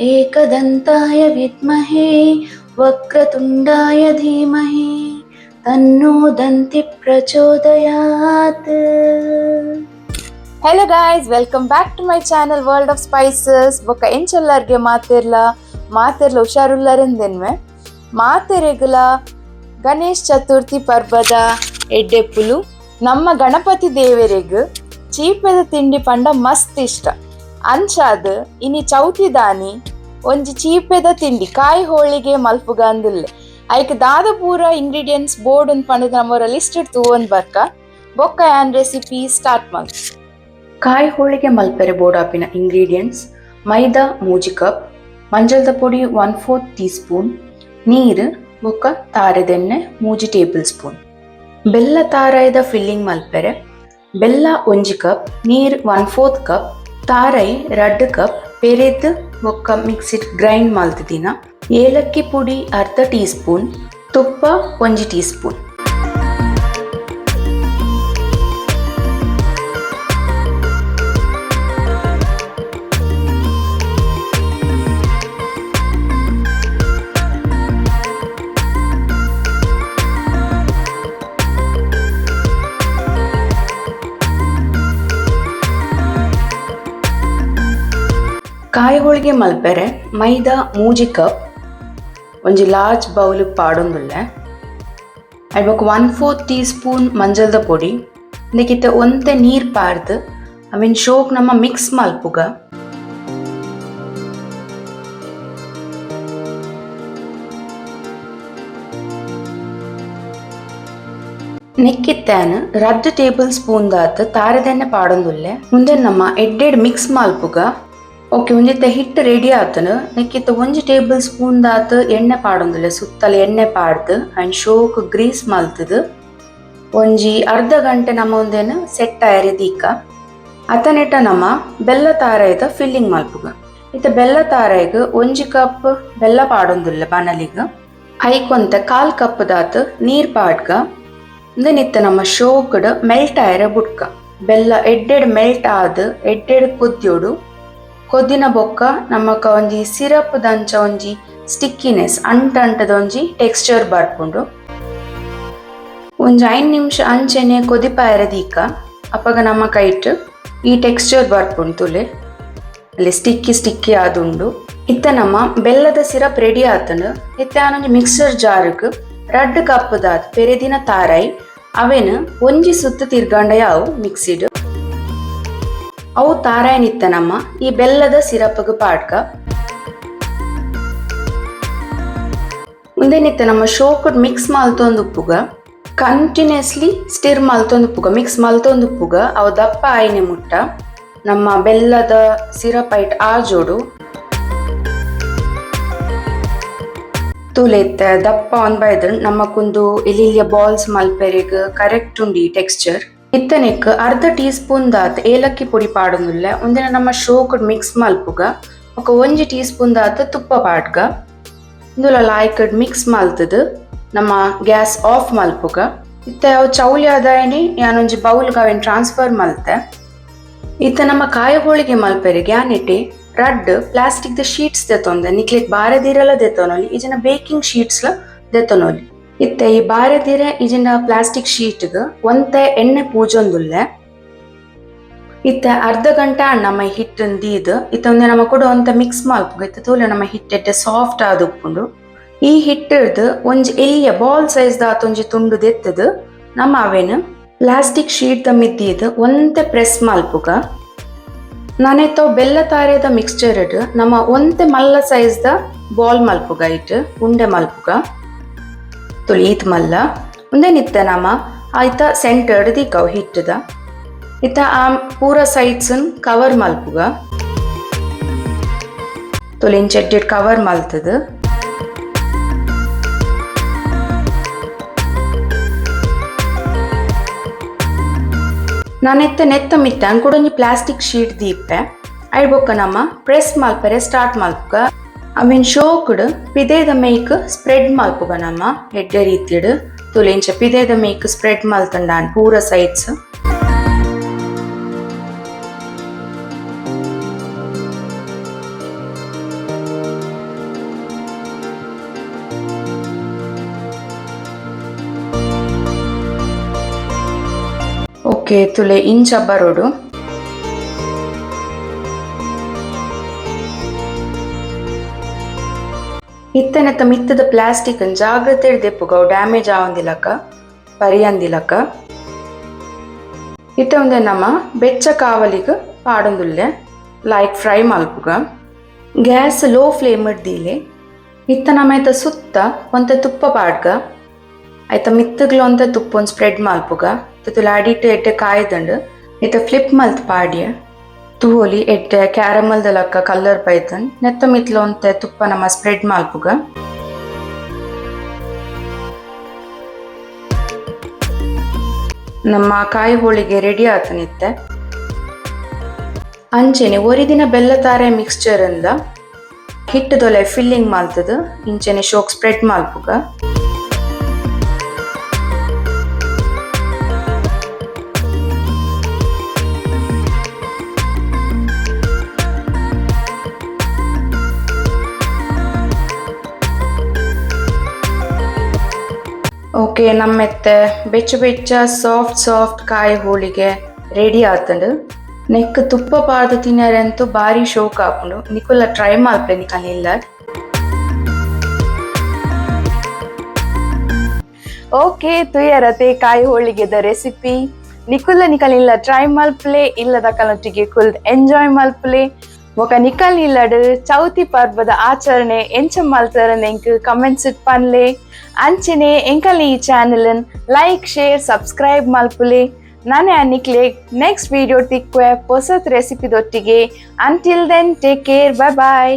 एकदन्ताय विद्महे वक्रतुण्डाय धीमहि तन्नो दन्ति प्रचोदयात् hello guys welcome back to my channel world of spices ಬೊಕ್ಕ ಎಂಚೆಲ್ಲರ್ಗೆ ಮಾತಿರ್ಲ ಮಾತಿರ್ಲ ಹುಷಾರುಲ್ಲರೆಂದೆನ್ವೆ ಮಾತೆರೆಗ್ಲ ಗಣೇಶ್ ಚತುರ್ಥಿ ಪರ್ವದ ಎಡ್ಡೆಪ್ಪುಲು ನಮ್ಮ ಗಣಪತಿ ದೇವರೆಗ್ ಚೀಪೆದ ತಿಂಡಿ ಪಂಡ ಮಸ್ತ್ ಇಷ್ಟ ಅಂಚಾದ್ ಇನಿ ಚೌತಿ ದಾನಿ ಒಂಜಿ ಚೀಪೆದ ತಿಂಡಿ, ಕಾಯಿ ಹೋಳಿಗೆ ಮಲ್ಪುಗ ಅಂದುಲ್ಲೆ. ಐಕ್ ದಾದ ಪೂರ ಇಂಗ್ರೀಡಿಯೆಂಟ್ಸ್ ಬೋರ್ಡ್ ಒಂದು ಪಂಡದ ನಮ್ಮರ ಲಿಸ್ಟ್ ತೂವೊಂದು ಬರ್ಕ. ಬೊಕ್ಕ ಆನ್ ರೆಸಿಪಿ ಸ್ಟಾರ್ಟ್ ಮಾಡಿ. ಕಾಯಿ ಹೋಳಿಗೆ ಮಲ್ಪೆರೆ ಬೋಡಾಪಿನ ಇಂಗ್ರೀಡಿಯೆಂಟ್ಸ್ ಮೈದಾ ಮೂಜಿ ಕಪ್ ಮಂಜಳದ ಪೊಡಿ ಒನ್ ಫೋರ್ತ್ ಟೀ ಸ್ಪೂನ್ ನೀರು, ಬೊಕ್ಕ ತಾರೆದೆಣ್ಣೆ ಮೂಜಿ ಟೇಬಲ್ ಸ್ಪೂನ್. ಬೆಲ್ಲ ತಾರಾಯದ ಫಿಲ್ಲಿಂಗ್ ಮಲ್ಪೆರೆ, ಬೆಲ್ಲ ಒಂಜಿ ಕಪ್, ನೀರು ಒನ್ ಫೋರ್ತ್ ಕಪ್, ತಾರೈ ರಡ್ಡ್ ಕಪ್, ಪೆರೆದ್ ಬೊಕ್ಕ ಮಿಕ್ಸಿಡ್ ಗ್ರೈಂಡ್ ಮಲ್ತದಿನ ಏಲಕ್ಕಿ ಪುಡಿ ಅರ್ಧ ಟೀ ಸ್ಪೂನ್ ತುಪ್ಪ ಒಂಜಿ ಟೀ ಸ್ಪೂನ್ ಕಾಯಿ ಹೋಳಿಗೆ ಮಲ್ಪೆರೆ, ಮೈದಾ, ಮೂಜಿ ಕಪ್, ಒಂಜಿ ಲಾರ್ಜ್ ಬೌಲ್ ಪಾಡೊಂದುಲ್ಲೆ. ಐಬೊಕ ಒನ್ ಫೋರ್ ಟೀ ಸ್ಪೂನ್ ಮಂಜಲ್ದ ಪುಡಿ ಇದಕ್ಕಿತ್ತ ಒಂತೆ ನೀರ್ ಪಾರ್ದ್ ಮೀನ್ ಶೋಕ್ ನಮ್ಮ ಮಿಕ್ಸ್ ಮಲ್ಪುಗ. ನೆಕ್ಕಿತ್ತಾನ ರದ್ದು ಟೇಬಲ್ ಸ್ಪೂನ್ ದಾತು ತಾರದೆಣ್ಣೆ ಪಾಡೊಂದುಲ್ಲೆ. ಮುಂದೆ ನಮ್ಮ ಎಡ್ಡೆಡ್ ಮಿಕ್ಸ್ ಮಲ್ಪುಗ. ಓಕೆ ಒಂದಿತ್ತ ಹಿಟ್ಟು ರೆಡಿ ಆತನ. ನೆಕ್ಕಿತ್ತ ಒಂಜಿ ಟೇಬಲ್ ಸ್ಪೂನ್ ದಾತ್ ಎಣ್ಣೆ ಪಾಡೊಂದುಲ್ಲೆ, ಸುತ್ತಲ ಎಣ್ಣೆ ಪಾಡ್ದು ಆ್ಯಂಡ್ ಶೋಕ್ ಗ್ರೀಸ್ ಮಲ್ತದು. ಒಂಜಿ ಅರ್ಧ ಗಂಟೆ ನಮ್ಮ ಒಂದೇನು ಸೆಟ್ ಆಯರಿ ದೀಕ. ಅತನೆಟ ನಮ್ಮ ಬೆಲ್ಲ ತಾರಾಯದ ಫಿಲ್ಲಿಂಗ್ ಮಲ್ಪುಗ. ಇತ್ತ ಬೆಲ್ಲ ತಾರಾಯಿಗ್ ಒಂಜಿ ಕಪ್ ಬೆಲ್ಲ ಪಾಡೊಂದುಲ್ಲ ಬನಲಿಗ. ಐಕೊಂತ ಕಾಲ್ ಕಪ್ ದಾತ್ ನೀರ್ ಪಾಡ್ಗ. ನಿತ್ತ ನಮ್ಮ ಶೋಕ್ಡ್ ಮೆಲ್ಟ್ ಆಯರ ಬುಡ್ಕ ಬೆಲ್ಲ ಎಡ್ಡೆಡ್ ಮೆಲ್ಟ್ ಆದ್, ಎಡ್ಡೆಡ್ ಕುದ್ಯೋಡು ಕೊದ್ದಿನ ಬೊಕ್ಕ ನಮಕ ಒಂಜಿ ಸಿರಪ್ ದಂಚ ಒಂಜಿ ಸ್ಟಿಕ್ಕಿನೆಸ್, ಅಂಟ ಅಂಟದ ಒಂಜಿ ಟೆಕ್ಸ್ಚರ್ ಬರ್ಪುಂಡು ಒಂಜಿ ಐನ್ ನಿಮಿಷ ಅಂಚೆನೆ ಕೊದಿಪಾಯರ ದೀಕ, ಅಪಗ ನಮ್ಮ ಕೈಟ್ ಈ ಟೆಕ್ಸ್ಚರ್ ಬರ್ಪುಂಡು ತುಲೆ. ಅಲ್ಲಿ ಸ್ಟಿಕ್ಕಿ ಸ್ಟಿಕ್ಕಿ ಆದುಂಡು. ಇತ್ತ ನಮ್ಮ ಬೆಲ್ಲದ ಸಿರಪ್ ರೆಡಿ ಆತನು, ಇತ್ತ ಆನೊಂಜಿ ಮಿಕ್ಸರ್ ಜಾರ್ಗ್ ರಡ್ಡ್ ಕಪ್ ದಾತ್ ಪೆರೆದಿನ ತಾರಾಯಿ ಅವೆನ್ ಒಂಜಿ ಸುತ್ತ ತಿರ್ಗಂಡ ಯಾವು ಮಿಕ್ಸಿಡ್. ಅವು ತಾರಾಯನಿತ್ತ ನಮ್ಮ ಈ ಬೆಲ್ಲದ ಸಿರಪ್ಗ್ ಪಾಡ್ಕ. ಮುಂದೇನಿತ್ತ ನಮ್ಮ ಶೋಕಡ್ ಮಿಕ್ಸ್ ಮಲ್ತೊಂದು ಉಪ್ಪುಗ. ಕಂಟಿನ್ಯೂಸ್ಲಿ ಸ್ಟಿರ್ ಮಲ್ತೊಂದು ಉಪ್ಪುಗ. ಮಿಕ್ಸ್ ಮಲ್ತೊಂದು ಉಪ್ಪುಗ. ಅವು ದಪ್ಪ ಆಯ್ನೆ ಮುಟ್ಟ. ನಮ್ಮ ಬೆಲ್ಲದ ಸಿರಪ್ ಐಟ್ ಆ ಜೋಡು. ತೂಲೆತ್ತ ದಪ್ಪ ಒಂದ್ ಬಾಯ್ದ್ರ ನಮ್ಮ ಕುಂದು ಎಲಿಲಿಯ ಬಾಲ್ಸ್ ಮಲ್ಪೆರೆಗ್ ಕರೆಕ್ಟ್ ಉಂಡಿ ಟೆಕ್ಸ್ಚರ್ ಇತ್ತನೆಕ್ ಅರ್ಧ ಟೀ ಸ್ಪೂನ್ ದಾತ್ ಏಲಕ್ಕಿ ಪುಡಿ ಪಾಡೊಂದುಲ್ಲೆ ಒಂದಿನ ನಮ್ಮ ಶೋಕಡ್ ಮಿಕ್ಸ್ ಮಲ್ಪುಗ ఒక ಒಂಜಿ ಟೀ ಸ್ಪೂನ್ ದಾತ್ ತುಪ್ಪ ಪಾಡ್ಗ. ಇಂದುಲ ಲಾಯ್ಕಡ್ ಮಿಕ್ಸ್ ಮಲ್ತದ್, ನಮ್ಮ ಗ್ಯಾಸ್ ಆಫ್ ಮಲ್ಪುಗ. ಇತ್ತ ಯಾವ ಚೌಲಿ ಆದಾಯನಿ, ಯಾನೊಂಜಿ ಬೌಲ್ಗ ಅವೆನ್ ಟ್ರಾನ್ಸ್ಫರ್ ಮಲ್ತೆ. ಇತ್ತ ನಮ್ಮ ಕಾಯ ಹೋಳಿಗೆ ಮಲ್ಪೆರೆ ಗ್ಯಾನಿಟಿ, ರಡ್ ಪ್ಲಾಸ್ಟಿಕ್ ದ ಶೀಟ್ಸ್ ದೆತೊಂದೆ ನಿಕ್ಲೆಗ್ ಬಾರದಿರಲ ದೆತೊನೊಲಿ ಇಜನ ಬೇಕಿಂಗ್ ಶೀಟ್ಸ್ ಲ ದೆತೊನೊಲಿ. ಇತ್ತೆ, ಈ ಬಾರದಿರೆ ಇಜಿನ ಪ್ಲಾಸ್ಟಿಕ್ ಶೀಟ್ಗ್ ಒಂತೆ ಎಣ್ಣೆ ಪೂಜೊಂದುಲ್ಲೆ. ಇತ್ತೆ, ಅರ್ಧ ಗಂಟೆ ನಮ್ಮ ಹಿಟ್ ದೀದ್, ಇತ್ತ ಒಂದೆ ನಮ್ಮ ಕೂಡ ಒಂತ ಮಿಕ್ಸ್ ಮಲ್ಪುಗ ಇತ್ತ ತೂಲೆ ನಮ್ಮ ಹಿಟ್ ಎಡ್ಡೆ ಸಾಫ್ಟ್ ಆದ್ ಉಪ್ಪುಂಡು. ಈ ಹಿಟ್ಟರ್ದ್ ಒಂಜಿ ಎಲ್ಲಿಯ ಬಾಲ್ ಸೈಜ್ ಆತ ಒಂಜಿ ತುಂಡು ದೆತ್ತದ್ ನಮ್ಮ ಅವೆನ್ ಪ್ಲಾಸ್ಟಿಕ್ ಶೀಟ್ ದ ಮಿದ್ದೀದ್ ಒಂತೆ ಪ್ರೆಸ್ ಮಲ್ಪುಗ ನಾನೆತ್ತವ್ ಬೆಲ್ಲ ತಾರೆದ ಮಿಕ್ಸ್ಚರ್ ಇಡ್ ನಮ್ಮ ಒಂತೆ ಮಲ್ಲ ಸೈಜ್ ದ ಬಾಲ್ ಮಲ್ಪುಗ ಇಟ್ಟು ಉಂಡೆ ಮಲ್ಪುಗ ತುಳೀತ್ ಮಲ್ಲ, ಮುಂದೆ ನಿತ್ತ ನಮ, ಆಯ್ತ ಸೆಂಟರ್ಡ್ ದಿಕ್ಕವು ಹಿಟ್ಟದ ಇತ್ತ ಆ ಪೂರ ಸೈಡ್ಸ್ ಕವರ್ ಮಲ್ಪುಗ. ತುಲಿನ್ ಚೆಡ್ಡೆಡ್ ಕವರ್ ಮಲ್ತದ. ನಾನೆತ್ತ ನೆತ್ತ ಮಿತ್ತ ಅಂಕುಡೊಂಜಿ ಪ್ಲಾಸ್ಟಿಕ್ ಶೀಟ್ ದೀಪೆ ಐಬೊಕ್ಕ ನಮ್ಮ ಪ್ರೆಸ್ ಮಲ್ಪರೆ ಸ್ಟಾರ್ಟ್ ಮಲ್ಪುಗ. ಅವಿನ್ ಶೋಕುಡು ಪಿದೇದ ಮೇಕ್ ಸ್ಪ್ರೆಡ್ ಮಲ್ಪುಗ ನಮ್ಮ ಎಡ್ಡ ರೀತಿಡ್ ತುಲೆಂಚ ಪಿದೇದ ಮೇಕ್ ಸ್ಪ್ರೆಡ್ ಮಲ್ತಂಡಾನ್ ಪೂರ ಸೈಡ್ಸ್ ಓಕೆ ತುಲೆ ಇಂಚ ಬರೋಡು ಇತ್ತನೆತ್ತ ಮಿತ್ತದ ಪ್ಲಾಸ್ಟಿಕ್ ಜಾಗ್ರತೆ ದೆಪ್ಪುಗ ಅವು ಡ್ಯಾಮೇಜ್ ಆವಂದಿಲಕ, ಪರಿಯಂದಿಲಕ. ಇತ್ತ ಒಂದೆ ನಮ್ಮ ಬೆಚ್ಚ ಕಾವಲಿಗ ಪಾಡೊಂದುಲ್ಲೆ ಲೈಕ್ ಫ್ರೈ ಮಲ್ಪುಗ. ಗ್ಯಾಸ್ ಲೋ ಫ್ಲೇಮ್ ಇಡ್ದೀಲೆ ಇತ್ತ ಐತ ಸುತ್ತ ಒಂತೆ ತುಪ್ಪ ಪಾಡ್ಗ. ಐತ ಮಿತ್ತಗ್ಲ ಒಂತೆ ತುಪ್ಪ ಒಂದು ಸ್ಪ್ರೆಡ್ ಮಲ್ಪುಗ. ತುಲ ಅಡಿಟ್ ಎಟ್ಟೆ ಕಾಯ್ದಂಡು, ಇತ್ತ ಫ್ಲಿಪ್ ಮಲ್ತ್ ಪಾಡ್ಯ. ತೂವೊಲಿ ಎಡ್ಡೆ ಕ್ಯಾರಮಲ್ ದಲಕ್ಕ ಕಲ್ಲರ್ ಪೈತನ್ ನೆತ್ತ ಮಿತ್ಲ ಒಂತೆ ತುಪ್ಪ ನಮ್ಮ ಸ್ಪ್ರೆಡ್ ಮಾಲ್ಪುಗ. ನಮ್ಮ ಕಾಯಿ ಹೋಳಿಗೆ ರೆಡಿ ಆತನಿತ್ತೆ. ಅಂಚೆನೆ ಒರಿ ದಿನ ಬೆಲ್ಲ ತಾರೆ ಮಿಕ್ಸ್ಚರ್ ಇಂದ ಹಿಟ್ಟದೊಲೆ ಫಿಲ್ಲಿಂಗ್ ಮಾಲ್ತದ, ಇಂಚೆನೆ ಶೋಕ್ ಸ್ಪ್ರೆಡ್ ಮಾಲ್ಪುಗ. ಓಕೆ ನಮ್ಮೆತ್ತೆ ಬೆಚ್ಚ ಬೆಚ್ಚ ಸಾಫ್ಟ್ ಸಾಫ್ಟ್ ಕಾಯಿ ಹೋಳಿಗೆ ರೆಡಿ ಆತಂಡು. ನೆಕ್ ತುಪ್ಪ ಪಾಡ್ದು ತಿನ್ನರಂತೂ ಭಾರಿ ಶೋಕ್ ಆಪುಂಡು. ನಿಕುಲ್ಲ ಟ್ರೈ ಮಲ್ಪೆ ನಿಕಲಿಲ್ಲ ಓಕೆ ತುಯರತೆ ಕಾಯಿ ಹೋಳಿಗೆದ ರೆಸಿಪಿ ನಿಕುಲ್ಲ ನಿಕಲಿಲ್ಲ ಟ್ರೈ ಮಲ್ಪ್ಲೆ ಇಲ್ಲದ ಕಲೊಟ್ಟಿಗೆ ಕುಲ್ ಎಂಜಾಯ್ ಮಲ್ಪ್ಲೆ ఒక నికల్ ఇల్లడు చౌతి పర్వద ఆచరణೆ ఎంచ మల్తరన్ ఎంక్ కమెంట్స్ ఇట్ పన్లే అంచనే ఎంకల్ ఈ ఛానల్ లైక్ షేర్ ಸಬ್ಸ್ಕ್ರೈಬ್ ಮಲ್ಪುಲೆ ನಾನೇ ಅನ್ನಿಕ್ಲೆ ನೆಕ್ಸ್ಟ್ ವಿಡಿಯೋ ತಿಕ್ವೆ ಹೊಸತ್ ರೆಸಿಪಿ ದೊಟ್ಟಿಗೆ until then take care bye bye